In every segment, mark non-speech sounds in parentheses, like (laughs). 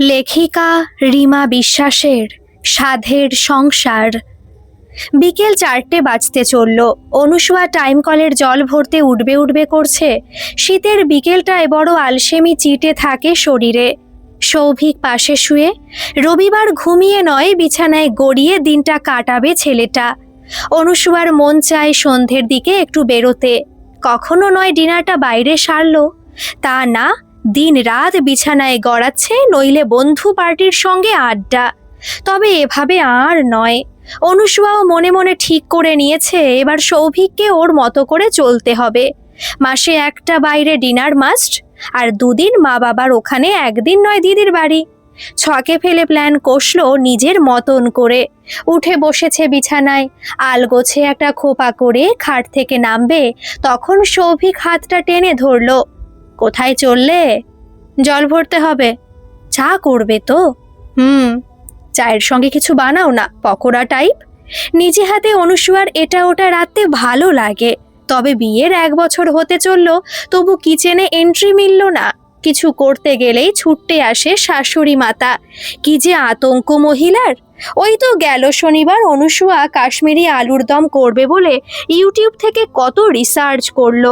লেখিকা রিমা বিশ্বাসের সাধের সংসার। বিকেল চারটে বাজতে চলল। অনুসুয়া টাইম কলের জল ভরতে উঠবে উঠবে করছে। শীতের বিকেলটায় বড় আলসেমি চিটে থাকে শরীরে। সৌভিক পাশে শুয়ে, রবিবার ঘুমিয়ে নয়, বিছানায় গড়িয়ে দিনটা কাটাবে ছেলেটা। অনুসুয়ার মন চায় সন্ধ্যের দিকে একটু বেরোতে। কখনো নয় ডিনারটা বাইরে সারল। তা না দিন রাত বিছানায় গড়াচ্ছে, নইলে বন্ধু পার্টির সঙ্গে আড্ডা। তবে এভাবে আর নয়। অনুসুয়াও মনে মনে ঠিক করে নিয়েছে, এবার সৌভিককে ওর মতো করে চলতে হবে। মাসে একটা বাইরে ডিনার মাস্ট, আর দুদিন মা বাবার ওখানে, একদিন নয় দিদির বাড়ি। ছকে ফেলে প্ল্যান কষলো নিজের মতন করে। উঠে বসেছে বিছানায় আলগোছে একটা খোপা করে খাট থেকে নামবে, তখন সৌভিক হাতটা টেনে ধরলো। কোথায় চললে জল ভরতে হবে। চা করবে তো? হুম, চায়ের সঙ্গে কিছু বানাও না, পকোড়া টাইপ নিজে হাতে অনুসুয়ার এটা ওটা রাখতে ভালো লাগে। তবে বিয়ের এক বছর হতে চলল, তবু কিচেনে এন্ট্রি মিলল না। কিছু করতে গেলেই ছুটতে আসে শাশুড়ি মাতা। কি যে আতঙ্ক মহিলার! ওই তো গেল শনিবার অনুসুয়া কাশ্মীরি আলুর দম করবে বলে ইউটিউব থেকে কত রিসার্চ করল।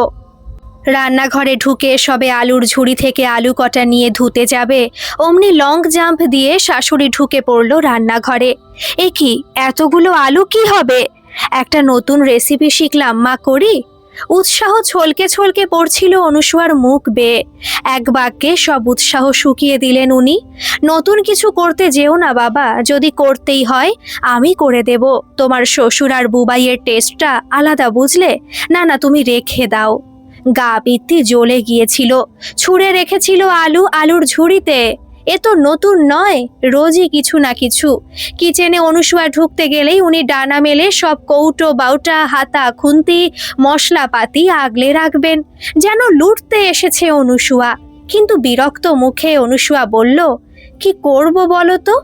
রান্নাঘরে ঢুকে সবে আলুর ঝুড়ি থেকে আলু কটা নিয়ে ধুতে যাবে, অমনি লং জাম্প দিয়ে শাশুড়ি ঢুকে পড়ল রান্নাঘরে। এ কি, এতগুলো আলু কি হবে? একটা নতুন রেসিপি শিখলাম, মা করি? উৎসাহ ছলকে ছলকে পড়ছিল অনুসুয়ার মুখ বেয়ে। এক বাক্যে সব উৎসাহ শুকিয়ে দিলেন উনি। নতুন কিছু করতে যেও না বাবা, যদি করতেই হয়, আমি করে দেব। তোমার শ্বশুর আর বুবাইয়ের টেস্টটা আলাদা বুঝলে? না না, তুমি রেখে দাও। গা বৃত্তি জ্বলে গিয়েছিল। ছুঁড়ে রেখেছিল আলু আলুর ঝুড়িতে। এ তো নতুন নয়, রোজই কিছু না কিছু। কিচেনে অনুসুয়া ঢুকতে গেলেই উনি ডানা মেলে সব কৌটো, বাউটা, হাতা, খুন্তি, মশলাপাতি আগলে রাখবেন। যেন লুটতে এসেছে অনুসুয়া কিন্তু বিরক্ত মুখে অনুসুয়া বলল, কি করব বলো তো?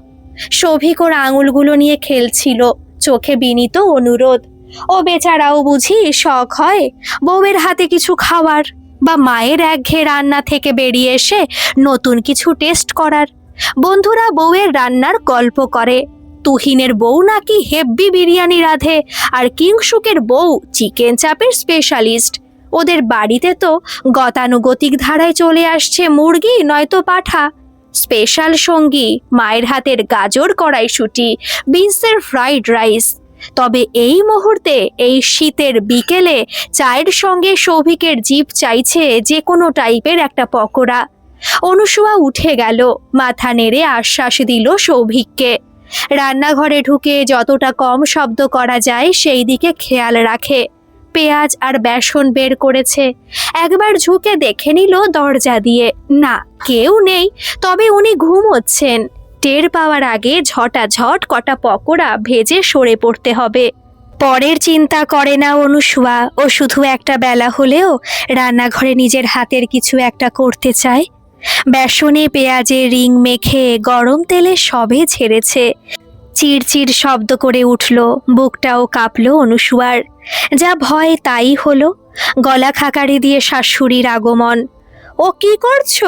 সৌভিক আঙুলগুলো নিয়ে খেলছিল। চোখে বিনীত অনুরোধ ও বেচারাও বুঝি শখ হয়। বউয়ের হাতে কিছু খাওয়ার বা মায়ের একঘেয়ে রান্না থেকে বেরিয়ে এসে নতুন কিছু টেস্ট করার। বন্ধুরা, বউয়ের রান্নার গল্প করে। তুহিনের বউ নাকি হেব্বি বিরিয়ানি রাঁধে আর কিংসুকের বউ চিকেন চাপের স্পেশালিস্ট ওদের বাড়িতে তো গতানুগতিক ধারায় চলে আসছে মুরগি, নয়তো পাঠা। স্পেশাল সঙ্গী, মায়ের হাতের গাজর কড়াইশুটি বিনসের ফ্রাইড রাইস তবে এই মুহূর্তে এই শীতের বিকেলে চায়ের সঙ্গে সৌভিকের জিভ চাইছে যে কোনো টাইপের একটা পকোড়া। অনুসুয়া উঠে গেল, মাথা নেড়ে আশ্বাস দিল সৌভিককে। রান্নাঘরে ঢুকে যতটা কম শব্দ করা যায় সেই দিকে খেয়াল রাখে। পেঁয়াজ আর বেসন বের করেছে। একবার ঝুঁকে দেখে নিল দরজা দিয়ে। না, কেউ নেই, তবে উনি ঘুমোচ্ছেন। টের পাওয়ার আগে ঝটাঝট কটা পকোড়া ভেজে সরে পড়তে হবে। পরের চিন্তা করে না অনুসুয়া, ও শুধু একটা বেলা হলেও রান্নাঘরে নিজের হাতের কিছু একটা করতে চায়। বেসনে পেঁয়াজে রিং মেখে গরম তেলে সবে ছেড়েছে। চিড়চিড় শব্দ করে উঠল, বুকটাও কাঁপল অনুসুয়ার। যা ভয় তাই হলো, গলা খাকারি দিয়ে শাশুড়ির আগমন। ও কি করছ?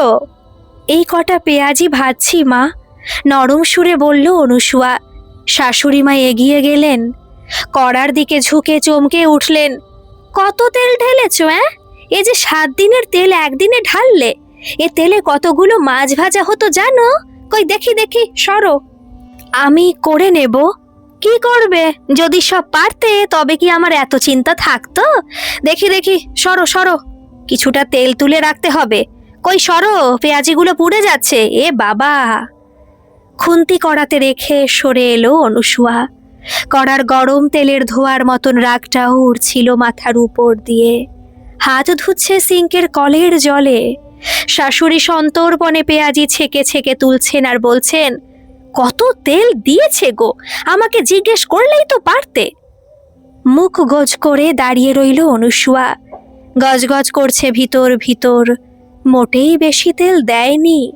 এই কটা পেঁয়াজি ভাজছি, মা। নরম সুরে বলল, অনুসুয়া শাশুড়ি মা এগিয়ে গেলেন। কড়ার দিকে ঝুঁকে চমকে উঠলেন, কত তেল ঢেলেছ, অ্যাঁ? এ যে সাত দিনের তেল একদিনে ঢাললে, এ তেলে কতগুলো মাছ ভাজা হতো জানো? কই দেখি দেখি, সরো। আমি করে নেব। কি করবে? যদি সব পারতে, তবে কি আমার এত চিন্তা থাকতো? দেখি দেখি, সরো সরো। কিছুটা তেল তুলে রাখতে হবে। কই সরো, পেঁয়াজিগুলো পুড়ে যাচ্ছে। এ বাবা! খুন্তি কড়াতে রেখে সরে এলো অনুসুয়া। কড়ার গরম তেলের ধোয়ার মতন রাগটাও উড়ছিল মাথার উপর দিয়ে। হাত ধুচ্ছে সিঙ্কের কলের জলে। শাশুড়ি সন্তর্পণে পেঁয়াজি ছেকে ছেকে তুলছেন আর বলছেন, কত তেল দিয়েছে গো, আমাকে জিজ্ঞেস করলেই তো পারতে। মুখ গজ করে দাঁড়িয়ে রইল অনুসুয়া। গজগজ করছে ভিতর ভিতর। মোটেই বেশি তেল দেয়নি।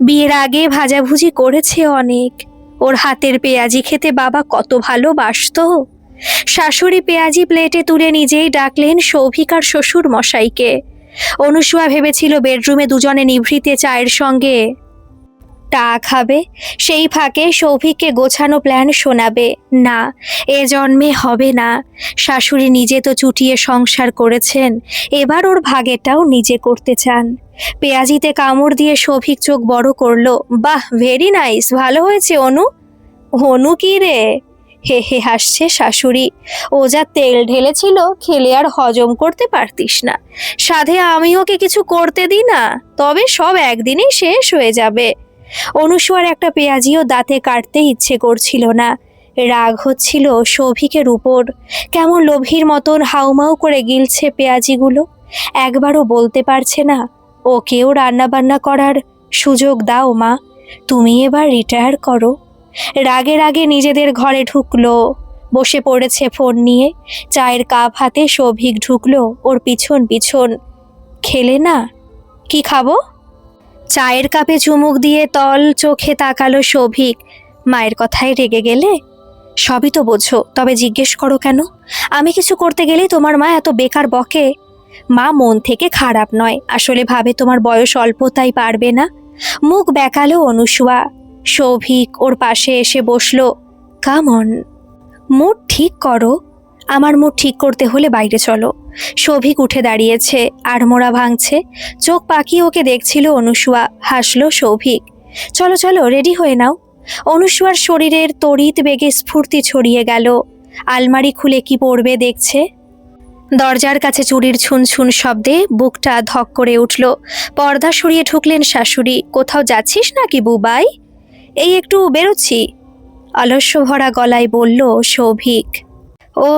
বিয়ের আগে ভাজাভুজি করেছে অনেক। ওর হাতের পেঁয়াজি খেতে বাবা কত ভালোবাসতো। শাশুড়ি পেঁয়াজি প্লেটে তুলে নিজেই ডাকলেন সৌভিকার শ্বশুর মশাইকে অনুসুয়া ভেবেছিল বেডরুমে দুজনে নিভৃতে চায়ের সঙ্গে টা খাবে? সেই ফাঁকে সৌভিককে গোছানো প্ল্যান শোনাবে। না, এ জন্মে হবে না। শাশুড়ি নিজে তো চুটিয়ে সংসার করেছেন, এবার ওর ভাগেটাও নিজে করতে চান। পেঁয়াজিতে কামড় দিয়ে সৌভিক চোখ বড় করল, বাহ ভেরি নাইস ভালো হয়েছে, অনু। অনু কি রে? হে হে, হাসছে শাশুড়ি। ও যা তেল ঢেলেছিল, খেলে আর হজম করতে পারতিস না। সাধে, আমি ওকে কিছু করতে দিই না, তবে সব একদিনেই শেষ হয়ে যাবে। অনুসুয়ার একটা পেঁয়াজিও দাঁতে কাটতে ইচ্ছে করছিল না। রাগ হচ্ছিল সৌভিকের উপর। কেমন লোভীর মতন হাউমাউ করে গিলছে পেঁয়াজিগুলো। একবারও বলতে পারছে না, ওকেও রান্নাবান্না করার সুযোগ দাও মা, তুমি এবার রিটায়ার করো। রাগে রাগে নিজেদের ঘরে ঢুকলো। বসে পড়েছে ফোন নিয়ে। চায়ের কাপ হাতে সৌভিক ঢুকলো ওর পিছন পিছন। খেলে না? কি খাব? চায়ের কাপে চুমুক দিয়ে তল চোখে তাকালো সৌভিক মায়ের কথায় রেগে গেলে? সবই তো বোঝো, তবে জিজ্ঞেস করো কেন? আমি কিছু করতে গেলেই তোমার মা এত বেকার বকে। মা মন থেকে খারাপ নয়, আসলে ভাবে তোমার বয়স অল্প, তাই পারবে না। মুখ বেঁকালো অনুসুয়া। সৌভিক ওর পাশে এসে বসল। কামন মুড ঠিক করো। আমার মুড ঠিক করতে হলে বাইরে চলো। সৌভিক উঠে দাঁড়িয়েছে আর মোড়া ভাঙছে। চোখ পাকিয়ে ওকে দেখছিল অনুসুয়া। হাসলো সৌভিক চলো চলো, রেডি হয়ে নাও। অনুসুয়ার শরীরের তড়িৎ বেগে স্ফূর্তি ছড়িয়ে গেল। আলমারি খুলে কি পড়বে দেখছে? দরজার কাছে চুরির ছুন ছুন শব্দে বুকটা ধক করে উঠল। পর্দা সরিয়ে ঢুকলেন শাশুড়ি। কোথাও যাচ্ছিস নাকি বুবাই? এই একটু বেরোচ্ছি। অলস্য ভরা গলায় বলল সৌভিক ও,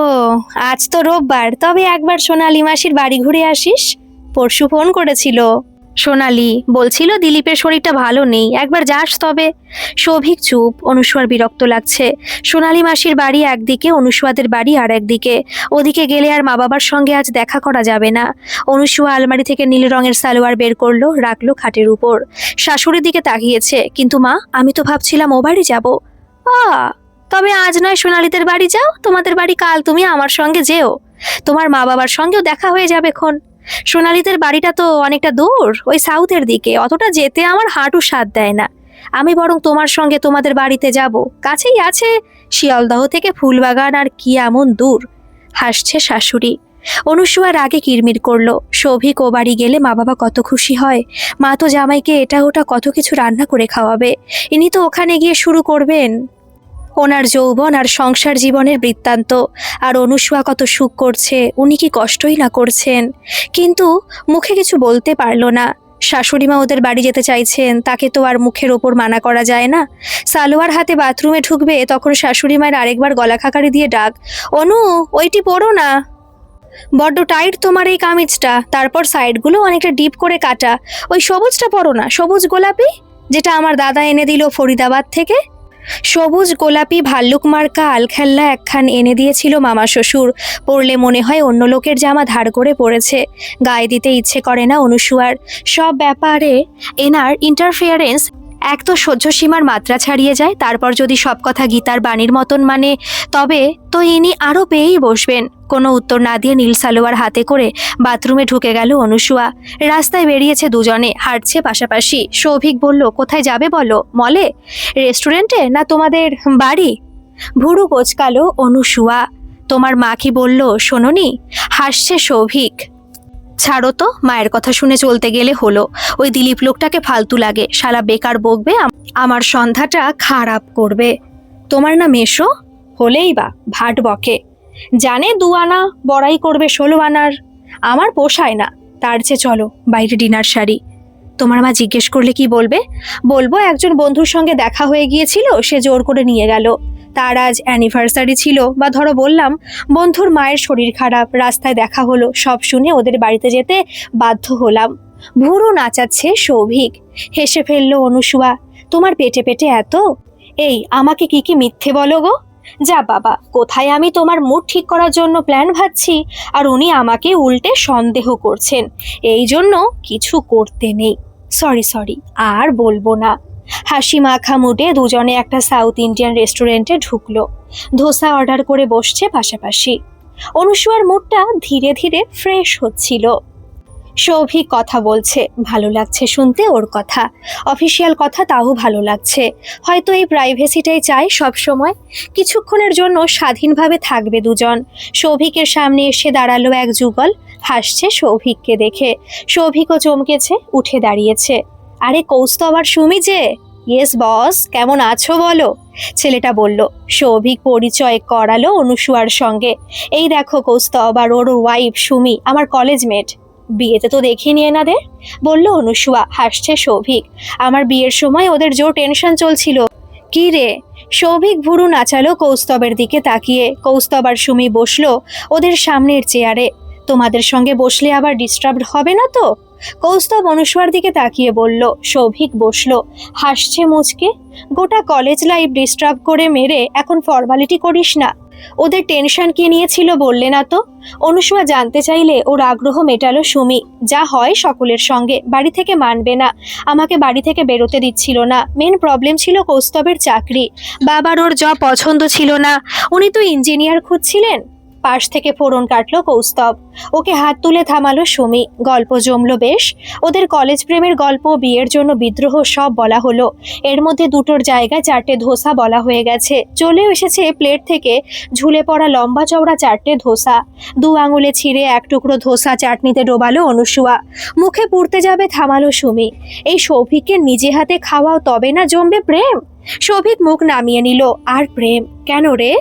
আজ তো রোববার। তবে একবার সোনালি মাসির বাড়ি ঘুরে আসিস। পরশু ফোন করেছিল। সোনালি, বলছিল দিলীপের শরীরটা ভালো নেই। একবার যাস তবে। সৌভিক চুপ অনুসুয়ার বিরক্ত লাগছে। সোনালি মাসির বাড়ি একদিকে অনুসুয়াদের বাড়ি আর একদিকে। ওদিকে গেলে আর মা বাবার সঙ্গে আজ দেখা করা যাবে না। অনুসুয়া আলমারি থেকে নীল রঙের সালোয়ার বের করল, রাখল খাটের উপর। শাশুড়ির দিকে তাকিয়েছে, কিন্তু মা, আমি তো ভাবছিলাম ও বাড়ি যাব। আ তবে আজ নয় সোনালিদের বাড়ি যাও, তোমাদের বাড়ি কাল তুমি আমার সঙ্গে যেও। তোমার মা বাবার সঙ্গেও দেখা হয়ে যাবে খন সোনালিদের বাড়িটা তো অনেকটা দূর, ওই সাউথের দিকে, অতটা যেতে আমার হাঁটু সাথ দেয় না। আমি বরং তোমার সঙ্গে তোমাদের বাড়িতে যাব। কাছেই আছে শিয়ালদহ থেকে ফুলবাগান আর কি এমন দূর। হাসছে শাশুড়ি। অনুসুয়ার আগে কিরমির করল। সৌভিক ও বাড়ি গেলে মা বাবা কত খুশি হয়। মা তো জামাইকে এটা ওটা কত কিছু রান্না করে খাওয়াবে। ইনি তো ওখানে গিয়ে শুরু করবেন। ওনার যৌবন আর সংসার জীবনের বৃত্তান্ত। আর অনুসুয়া কত সুখ করছে, উনি কি কষ্টই না করছেন। কিন্তু মুখে কিছু বলতে পারল না। শাশুড়িমা ওদের বাড়ি যেতে চাইছেন, তাকে তো আর মুখের ওপর মানা করা যায় না। সালোয়ার হাতে বাথরুমে ঢুকবে, তখন শাশুড়ি মায়ের আরেকবার গলা খাকারি দিয়ে ডাক, অনু, ওইটি পড়ো না। বড্ড টাইট তোমার এই কামিজটা। তারপর সাইডগুলো অনেকটা ডিপ করে কাটা। ওই সবুজটা পরো না, সবুজ গোলাপি, যেটা আমার দাদা এনে দিল ফরিদাবাদ থেকে। সবুজ গোলাপি ভাল্লুক মার্কা আলখেল্লা একখান এনে দিয়েছিল মামা শ্বশুর। পরলে মনে হয় অন্য লোকের জামা ধার করে পড়েছে। গায়ে দিতে ইচ্ছে করে না অনুসুয়ার। সব ব্যাপারে এনার ইন্টারফিয়ারেন্স এক তো সহ্য সীমার মাত্রা ছাড়িয়ে যায়, তারপর যদি সব কথা গীতার বাণীর মতন মানে তবে তো ইনি আরও পেয়েই বসবেন। কোনো উত্তর না দিয়ে নীল সালোয়ার হাতে করে বাথরুমে ঢুকে গেল অনুসুয়া। রাস্তায় বেরিয়েছে দুজনে, হাঁটছে পাশাপাশি। সৌভিক বলল, কোথায় যাবে বলো? মলে? রেস্টুরেন্টে? না তোমাদের বাড়ি? ভুরু কোচকালো অনুসুয়া। তোমার মা কি বলল, শোনোনি? হাসছে সৌভিক। ছাড়ো তো, মায়ের কথা শুনে চলতে গেলে হলো। ওই দিলীপ লোকটাকে ফালতু লাগে, শালা বেকার বকবে আমার সন্ধ্যাটা খারাপ করবে। তোমার নাম এসো, হলেই বা, ভাট বকে। জানে দু আনা বড়াই করবে ষোলো আনার, আমার পোষায় না, তার চেয়ে চলো, বাইরে ডিনার সারি। তোমার মা জিজ্ঞেস করলে কি বলবে? বলব একজন বন্ধুর সঙ্গে দেখা হয়ে গিয়েছিল, সে জোর করে নিয়ে গেল। তার আজ অ্যানিভার্সারি ছিল বা ধরো বললাম, বন্ধুর মায়ের শরীর খারাপ, রাস্তায় দেখা হলো, সব শুনে ওদের বাড়িতে যেতে বাধ্য হলাম। ভুরু নাচাচ্ছে সৌভিক। হেসে ফেলল অনুসুয়া, তোমার পেটে পেটে এত? এই, আমাকে কি কি মিথ্যে বলো গো? যা বাবা, কোথায় আমি তোমার মুড ঠিক করার জন্য প্ল্যান ভাবছি? আর উনি আমাকে উল্টে সন্দেহ করছেন। এই জন্য কিছু করতে নেই। সরি সরি আর বলব না। হাসি মাখা মুডে দুজনে একটা সাউথ ইন্ডিয়ান রেস্টুরেন্টে ঢুকলো। ধোসা অর্ডার করে বসছে পাশাপাশি। অনুসুয়ার মুডটা ধীরে ধীরে ফ্রেশ হচ্ছিল। সৌভিক কথা বলছে, ভালো লাগছে শুনতে ওর কথা। অফিসিয়াল কথা তাও ভালো লাগছে। হয়তো এই প্রাইভেসিটাই চায় সব সময়। কিছুক্ষণের জন্য স্বাধীনভাবে থাকবে দুজন। সৌভিকের সামনে এসে দাঁড়াল এক যুগল। হাসছে সৌভিককে দেখে। সৌভিকও চমকেছে, উঠে দাঁড়িয়েছে। আরে কৌস্তব আর সুমি যে। ইয়েস বস কেমন আছো বলো? ছেলেটা বলল, সৌভিক পরিচয় করালো অনুসুয়ার সঙ্গে। এই দেখো কৌস্তব আর ওর ওয়াইফ সুমি, আমার কলেজ মেট বিয়েতে তো দেখিনি এনাদের। বলল অনুসুয়া, হাসছে সৌভিক। আমার বিয়ের সময় ওদের জোর টেনশন চলছিল। কি রে? সৌভিক ভুরু নাচালো কৌস্তবের দিকে তাকিয়ে। কৌস্তব আর সুমি বসল ওদের সামনের চেয়ারে তোমাদের সঙ্গে বসলে আবার ডিস্টার্বড হবে না তো? কৌস্তব অনুসুয়ার দিকে তাকিয়ে বলল সৌভিক বসল। হাসছে মুচকে। গোটা কলেজ লাইফ ডিস্টার্ব করে মেরে এখন ফর্মালিটি করিস না। ওদের টেনশন কে নিয়েছিল বললে না তো? অনুসুয়া জানতে চাইলে ওর আগ্রহ মেটালো সুমি। যা হয় সকলের সঙ্গে। বাড়ি থেকে মানবে না। আমাকে বাড়ি থেকে বেরোতে দিচ্ছিল না। মেন প্রবলেম ছিল কৌস্তবের চাকরি। বাবার ওর জব পছন্দ ছিল না। উনি তো ইঞ্জিনিয়ার খুঁজছিলেন। পাশ থেকে ফোড়ন কাটলো কৌস্তব। ওকে হাত তুলে থামালো সুমি। গল্প জমলো বেশ। ওদের কলেজ প্রেমের গল্প, বিয়ের জন্য বিদ্রোহ সব বলা হলো। এর মধ্যে দুটোর জায়গায় চারটে ধোসা বলা হয়ে গেছে। চলে এসেছে প্লেট থেকে ঝুলে পড়া লম্বা চওড়া চারটে ধোসা। দু আঙুলে ছিঁড়ে এক টুকরো ধোসা চাটনিতে ডোবালো অনুসুয়া। মুখে পুড়তে যাবে থামালো সুমি। এই সৌভিককে নিজে হাতে খাওয়াও তবে না জমবে প্রেম? সৌভিক মুখ নামিয়ে নিল, আর প্রেম? কেন রে?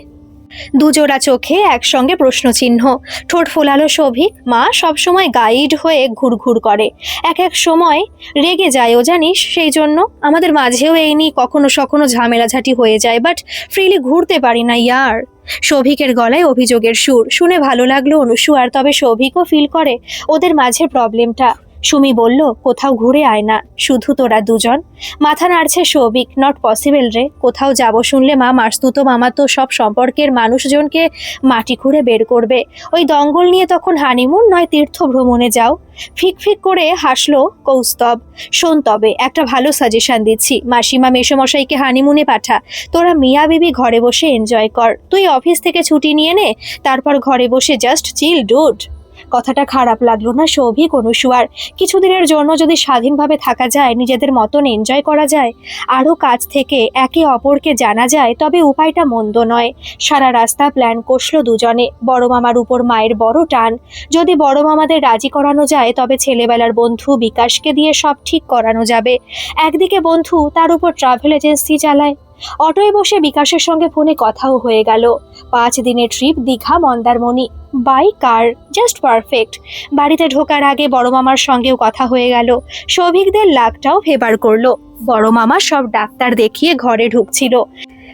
দুজোড়া চোখে একসঙ্গে প্রশ্নচিহ্ন। ঠোঁট ফোলালো সৌভিক মা সবসময় গাইড হয়ে ঘুরঘুর করে। এক এক সময় রেগে যায় ও জানিস? সেই জন্য আমাদের মাঝেও এই নিয়ে কখনো সখনো ঝামেলাঝাটি হয়ে যায় বাট ফ্রিলি ঘুরতে পারি না, ইয়ার। সৌভিকের গলায় অভিযোগের সুর। শুনে ভালো লাগল অনুসু, আর তবে সৌভিকও ফিল করে ওদের মাঝে প্রবলেমটা সুমি বলল, কোথাও ঘুরে আয় না, শুধু তোরা দুজন। মাথা নাড়ছে সৌভিক নট পসিবল রে, কোথাও যাব শুনলে মা মাসতুতো মামা তো সব সম্পর্কের মানুষজনকে মাটি খুঁড়ে বের করবে। ওই দঙ্গল নিয়ে তখন হানিমুন নয় তীর্থ ভ্রমণে যাও। ফিক ফিক করে হাসলো কৌস্তব। শোন তবে, একটা ভালো সাজেশন দিচ্ছি। মাসিমা মেসোমশাইকে হানিমুনে পাঠা। তোরা মিয়া বিবি ঘরে বসে এনজয় কর। তুই অফিস থেকে ছুটি নিয়ে নে, তারপর ঘরে বসে জাস্ট চিল ডুড কথাটা খারাপ লাগল না সৌভিক অনুসুয়ার কিছুদিনের জন্য যদি স্বাধীনভাবে থাকা যায়, নিজেদের মতন এনজয় করা যায়, আরও কাজ থেকে একে অপরকে জানা যায়, তবে উপায়টা মন্দ নয়। সারা রাস্তা প্ল্যান কষলো দুজনে। বড় মামার উপর মায়ের বড় টান। যদি বড় মামাদের রাজি করানো যায়, তবে ছেলেবেলার বন্ধু বিকাশকে দিয়ে সব ঠিক করানো যাবে। একদিকে বন্ধু তার উপর ট্রাভেল এজেন্সি চালায় অটোয় বসে বিকাশের সঙ্গে ফোনে কথাও হয়ে গেল। পাঁচ দিনের trip Digha, Mandarmani. By car, just perfect. বাড়িতে ঢোকার আগে বড় মামার সঙ্গেও কথা হয়ে গেল। সৌভিকদের লাভটাও ফেবার করল। বড় মামা সব ডাক্তার দেখিয়ে ঘরে ঢুকছিল।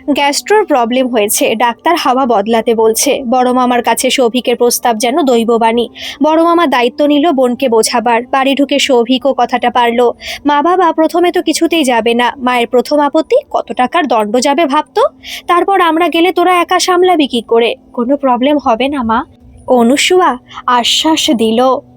গ্যাস্ট্রোর প্রবলেম হয়েছে। ডাক্তার হাওয়া বদলাতে বলছে। বড় মামার কাছে সৌভিকের প্রস্তাব যেন দৈববাণী। বড় মামা দায়িত্ব নিল বোনকে বোঝাবার। বাড়ি ঢুকে সৌভিকও কথাটা পারল। মা বাবা প্রথমে তো কিছুতেই যাবে না। মায়ের প্রথম আপত্তি, কত টাকার দণ্ড যাবে ভাবতো? তারপর আমরা গেলে তোরা একা সামলাবি কি করে? কোনো প্রবলেম হবে না মা। অনুসুয়া, আশ্বাস দিল।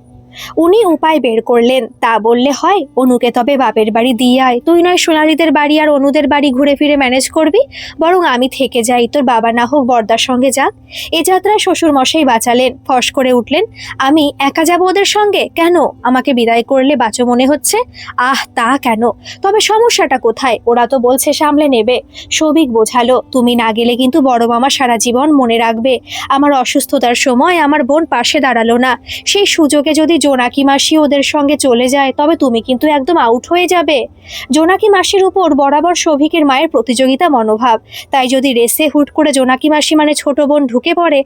উনি উপায় বের করলেন। তা বললে হয়, অনুকে তবে বাপের বাড়ি দিয়ে আয়। তুই নয় সোনালীদের বাড়ি আর অনুদের বাড়ি ঘুরে ফিরে ম্যানেজ করবি, বরং আমি থেকে যাই, তোর বাবা না হোক বর্দার সঙ্গে যাক। এ যাত্রায় শ্বশুর মশাই বাঁচালেন, ফস করে উঠলেন, আমি একা যাব ওদের সঙ্গে? কেন? আমাকে বিদায় করলে বাঁচো মনে হচ্ছে? আহ, তা কেন? তবে সমস্যাটা কোথায়? ওরা তো বলছে সামলে নেবে। সৌভিক বোঝালো, তুমি না গেলে কিন্তু বড় মামা সারা জীবন মনে রাখবে। আমার অসুস্থতার সময় আমার বোন পাশে দাঁড়াল না। সেই সুযোগে যদি জোনাকি মাসি ওদের সঙ্গে চলে যায়, তবে তুমি কিন্তু একদম আউট হয়ে যাবে। জোনাকি মাসির উপর বরাবর সৌভিকের মায়ের প্রতিযোগিতা মনোভাব। তাই যদি রেসে হুট করে জোনাকি মাসি মানে ছোট বোন ঢুকে পড়ে,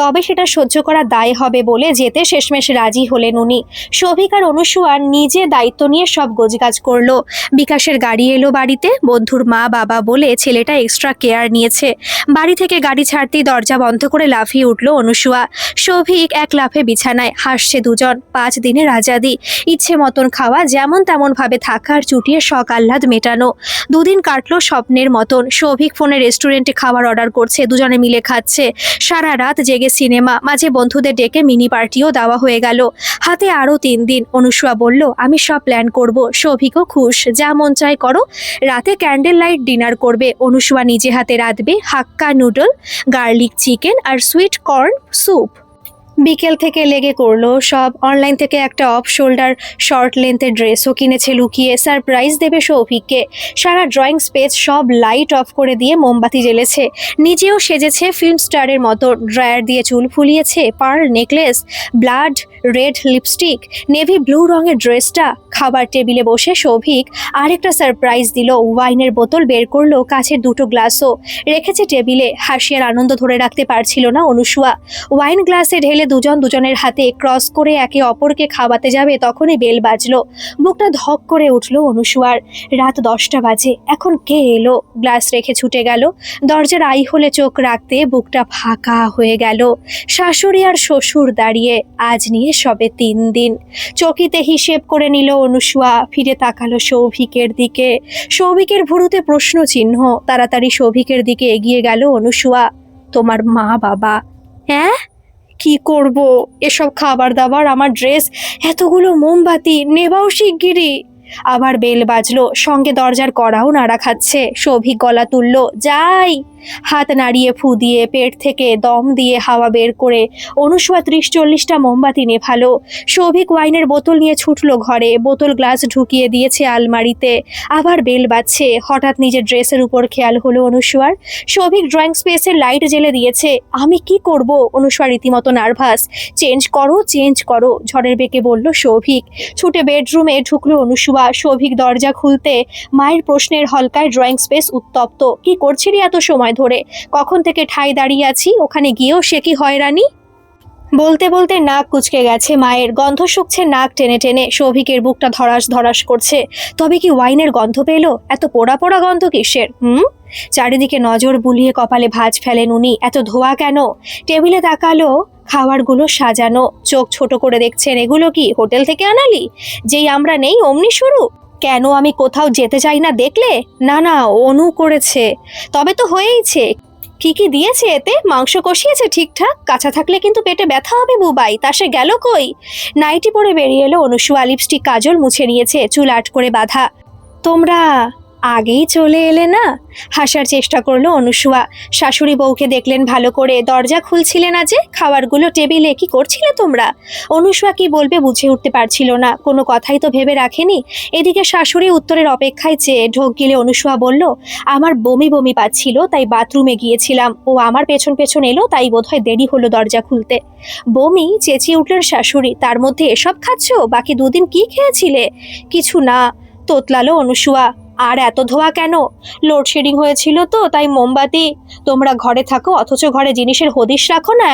তবে সেটা সহ্য করা দায় হবে বলে যেতে শেষমেশ রাজি হলেন উনি। সৌভিক আর অনুসুয়া নিজে দায়িত্ব নিয়ে সব গোজগাজ করল। বিকাশের গাড়ি এলো বাড়িতে, বন্ধুর মা, বাবা বলে ছেলেটা এক্সট্রা কেয়ার নিয়েছে। বাড়ি থেকে গাড়ি ছাড়তেই দরজা বন্ধ করে লাফিয়ে উঠল অনুসুয়া। সৌভিক এক লাফে বিছানায়, হাসছে দুজন। পাঁচ দিনের আজাদি ইচ্ছে মতন খাওয়া যেমন তেমন ভাবে থাকার চুটিয়ে শখ আহ্লাদ মেটানো। দুদিন কাটলো স্বপ্নের মতন। সৌভিক ফোনে রেস্টুরেন্টে খাবার অর্ডার করছে, দুজনে মিলে খাচ্ছে। সারা রাত জেগে সিনেমা মাঝে বন্ধুদের ডেকে মিনি পার্টিও দেওয়া হয়ে গেল। হাতে আরও তিন দিন। অনুসুয়া বলল, আমি সব প্ল্যান করব। সৌভিকও খুশ। যা মন চায় করো। রাতে ক্যান্ডেল লাইট ডিনার করবে। অনুসুয়া নিজে হাতে রাঁধবে হাক্কা নুডল গার্লিক চিকেন আর সুইট কর্ন স্যুপ বিকেল থেকে লেগে করল সব। অনলাইন থেকে একটা অফ শোল্ডার শর্ট লেন্থের ড্রেসও কিনেছে লুকিয়ে। সারপ্রাইজ দেবে সৌভিককে সারা ড্রয়িং স্পেস সব লাইট অফ করে দিয়ে মোমবাতি জ্বেলেছে। নিজেও সেজেছে ফিল্ম স্টারের মতো। ড্রায়ার দিয়ে চুল ফুলিয়েছে pearl necklace blood red lipstick navy blue রঙের ড্রেসটা খাবার টেবিলে বসে সৌভিক আরেকটা সারপ্রাইজ দিল। ওয়াইনের বোতল বের করল কাছের দুটো গ্লাসও রেখেছে টেবিলে হাসিয়ার আনন্দ ধরে রাখতে পারছিল না অনুসুয়া ওয়াইন গ্লাসে ঢেলে দুজন দুজনের হাতে ক্রস করে একে অপরকে খাওয়াতে যাবে তখনই বেল বাজলো। বুকটা ধক করে উঠল অনুসুয়ার। রাত দশটা বাজে, এখন কে এলো? গ্লাস রেখে ছুটে গেল। দরজার আই হলে চোখ রাখতে বুকটা ফাঁকা হয়ে গেল। শাশুড়ি আর শ্বশুর দাঁড়িয়ে, আজ নিয়ে সবে তিন দিন। চকিতে হিসেব করে নিল অনুসুয়া, ফিরে তাকালো সৌভিকের দিকে। সৌভিকের ভুরুতে প্রশ্ন চিহ্ন, তাড়াতাড়ি সৌভিকের দিকে এগিয়ে গেল অনুসুয়া। তোমার মা বাবা। হ্যাঁ? কি করব? এসব খাবার দাবার আমার ড্রেস এতগুলো মোমবাতি নেবাও শিগগিরই। আবার বেল বাজলো, সঙ্গে দরজার কড়াও নাড়া খাচ্ছে। সৌভিক গলা তুললো, যাই। হাত নাড়িয়ে ফু দিয়ে পেট থেকে দম দিয়ে হাওয়া বের করে অনুসুয়া ত্রিশ চল্লিশটা মোমবাতি নেভালো। সৌভিক ওয়াইনের বোতল নিয়ে ছুটলো ঘরে, বোতল গ্লাস ঢুকিয়ে দিয়েছে আলমারিতে। আবার বেল বাজছে, হঠাৎ নিজের ড্রেসের উপর খেয়াল হলো অনুসুয়ার। সৌভিক ড্রয়িং স্পেসের লাইট জ্বেলে দিয়েছে, আমি কি করব? অনুসুয়া রীতিমতো নার্ভাস। চেঞ্জ করো চেঞ্জ করো। ঝড়ের বেঁকে বলল সৌভিক ছুটে বেডরুমে ঢুকলো অনুসুয়া। সৌভিক দরজা খুলতে মায়ের প্রশ্নের হলকায় ড্রয়িং স্পেস উত্তপ্ত। কি করছিলি এত সময় ধরে? কখন থেকে ঠাই দাঁড়িয়ে আছি? ওখানে গিয়েও সে কি হয়রানি? বলতে বলতে নাক কুচকে গেছে মায়ের। গন্ধ শুকছে নাক টেনে টেনে। সৌভিকের বুকটা ধরাস ধরাস করছে। তবে কি ওয়াইনের গন্ধ পেল? এত পোড়া পোড়া গন্ধ কিসের? হুম? চারিদিকে নজর বুলিয়ে কপালে ভাঁজ ফেলেন উনি। এত ধোয়া কেন? টেবিলে তাকালো খাবারগুলো সাজানো, চোখ ছোট করে দেখছেন, এগুলো কি হোটেল থেকে আনালি? যেই আমরা নেই, অমনি শুরু? কেন আমি কোথাও যেতে চাই না দেখলে? না না, অনু করেছে। তবে তো হয়েইছে। কি কি দিয়েছে এতে? মাংস কষিয়েছে ঠিকঠাক? কাঁচা থাকলে কিন্তু পেটে ব্যথা হবে, বুবাই। তা সে গেল কই? নাইটি পরে বেরিয়ে এলো অনুসুয়া, লিপস্টিক, কাজল মুছে নিয়েছে, চুল আট করে বাঁধা। তোমরা আগেই চলে এলে না? হাসার চেষ্টা করল অনুসুয়া। শাশুড়ি বউকে দেখলেন ভালো করে দরজা খুলছিলে না যে? খাবারগুলো টেবিলে কি করছিলে তোমরা? অনুসুয়া কি বলবে বুঝে উঠতে পারছিল না। কোনো কথাই তো ভেবে রাখেনি। এদিকে শাশুড়ি উত্তরের অপেক্ষায় চেয়ে ঢোক গিলে অনুসুয়া বলল, আমার বমি বমি পাচ্ছিল, তাই বাথরুমে গিয়েছিলাম। ও আমার পেছন পেছন এলো, তাই বোধহয় দেরি হলো দরজা খুলতে। বমি চেঁচিয়ে উঠলেন শাশুড়ি, তার মধ্যে এসব খাচ্ছ? বাকি দুদিন কি খেয়েছিলে? কিছু না। তোতলালো অনুসুয়া। আর এত ধোয়া কেন? লোডশেডিং হয়েছিল তো, তাই মোমবাতি। তোমরা ঘরে থাকো, অথচ ঘরে জিনিসের হদিশ রাখো না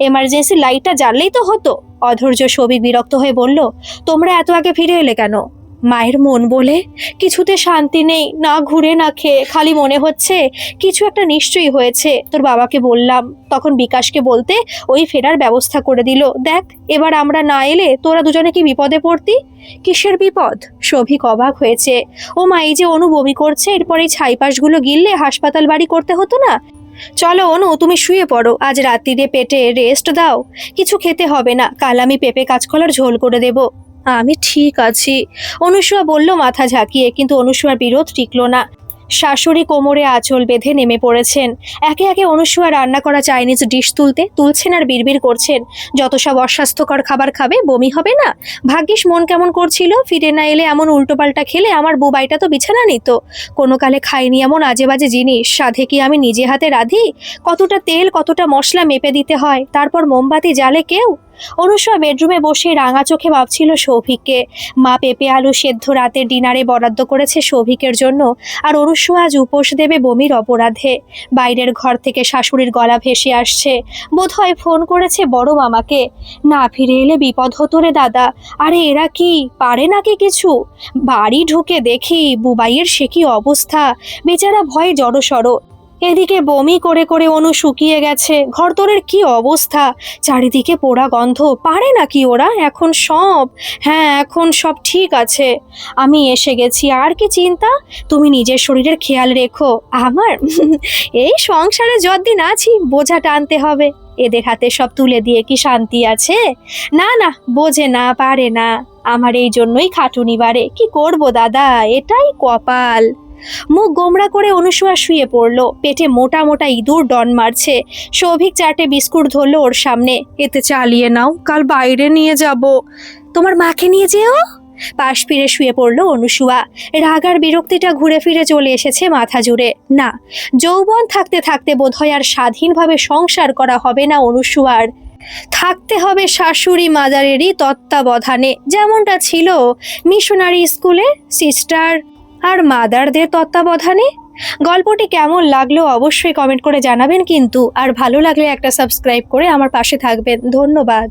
এমার্জেন্সি লাইটটা জ্বাললেই তো হতো। অধৈর্য সবি বিরক্ত হয়ে বলল, তোমরা এত আগে ফিরে এলে কেন? মায়ের মন বলে? কিছুতে শান্তি নেই, না ঘুরে, না খেয়ে। খালি মনে হচ্ছে কিছু একটা নিশ্চয়ই হয়েছে। তোর বাবাকে বললাম। তখন বিকাশকে বলতে ওই ফেরার ব্যবস্থা করে দিল। দেখ, এবার আমরা না এলে তোরা দুজনে কি বিপদে পড়তি? কিসের বিপদ? সভিক অবাক হয়েছে। ও মা, এই যে অনু বমি করছে, এরপর এই ছাইপাশগুলো গিললে হাসপাতাল বাড়ি করতে হতো না? চলো অনু, তুমি শুয়ে পড়ো। আজ রাত্রিরে পেটে রেস্ট দাও। কিছু খেতে হবে না। কাল আমি পেঁপে কাঁচকলার ঝোল করে দেব। আমি ঠিক আছি। অনুসুয়া বলল, মাথা ঝাঁকিয়ে, কিন্তু অনুসুয়ার বিরোধ টিকলো না। শাশুড়ি কোমরে আঁচল বেঁধে নেমে পড়েছেন। একে একে অনুসুয়া রান্না করা চাইনিজ ডিশ তুলতে তুলছেন আর বিড়বিড় করছেন। যত সব অস্বাস্থ্যকর খাবার খাবে, বমি হবে না? ভাগ্যিস মন কেমন করছিল, ফিরে না এলে এমন উল্টোপাল্টা খেলে আমার বুবাইটা তো বিছানা নিত। কোনো কালে খাইনি এমন আজে বাজে জিনিস। সাধে কি আমি নিজে হাতে রাঁধি? কতটা তেল, কতটা মশলা মেপে দিতে হয়? তারপর মোমবাতি জ্বালে কেউ? অনুসয়া বেডরুমে বসে রাঙা চোখে ভাবছিল সৌভিককে মা পেঁপে আলু সেদ্ধ রাতের ডিনারে বরাদ্দ করেছে সৌভিকের জন্য, আর অনুসয়া আজ উপোস দেবে বমির অপরাধে। বাইরের ঘর থেকে শাশুড়ির গলা ভেসে আসছে, বোধহয় ফোন করেছে বড় মামাকে। না ফিরে এলে বিপদ হতো রে দাদা, আরে এরা কি, পারে নাকি কিছু? বাড়ি ঢুকে দেখি বুবাইয়ের সে কি অবস্থা, বেচারা ভয়ে জড়সড়। এদিকে বমি করে করে অনু শুকিয়ে গেছে। ঘরদোরের কি অবস্থা? চারিদিকে পোড়া গন্ধ। পারে নাকি ওরা? এখন সব। হ্যাঁ এখন সব ঠিক আছে। আমি এসে গেছি। আর কি চিন্তা? তুমি নিজের শরীরের খেয়াল রেখো। আমার? (laughs) এই সংসারে যতদিন আছি, বোঝা টানতে হবে। এদের হাতে সব তুলে দিয়ে কি শান্তি আছে? না না, বোঝে না, পারে না। আমার এই জন্যই খাটুনি বাড়ে। কি করব, দাদা? এটাই কপাল। মুখ গোমরা করে অনুসুয়া শুয়ে পড়ল। পেটে মোটা মোটা ইঁদুর ডন মারছে। সৌভিক চারটে বিস্কুট ধরলো ওর সামনে। এতে চালিয়ে নাও কাল বাইরে নিয়ে যাব। তোমার মাকে নিয়ে যেও? পাশ ফিরে শুয়ে পড়ল অনুসুয়া। রাগার বিরক্তিটা ঘুরে ফিরে চলে এসেছে মাথা জুড়ে। না যৌবন থাকতে থাকতে বোধহয় আর স্বাধীনভাবে সংসার করা হবে না অনুসুয়ার। থাকতে হবে শাশুড়ি মাদারেরই তত্ত্বাবধানে। যেমনটা ছিল মিশনারি স্কুলে সিস্টার আর মাদারদের তত্ত্বাবধানে? গল্পটি কেমন লাগল অবশ্যই কমেন্ট করে জানাবেন কিন্তু, আর ভালো লাগলে একটা সাবস্ক্রাইব করে আমার পাশে থাকবেন। ধন্যবাদ।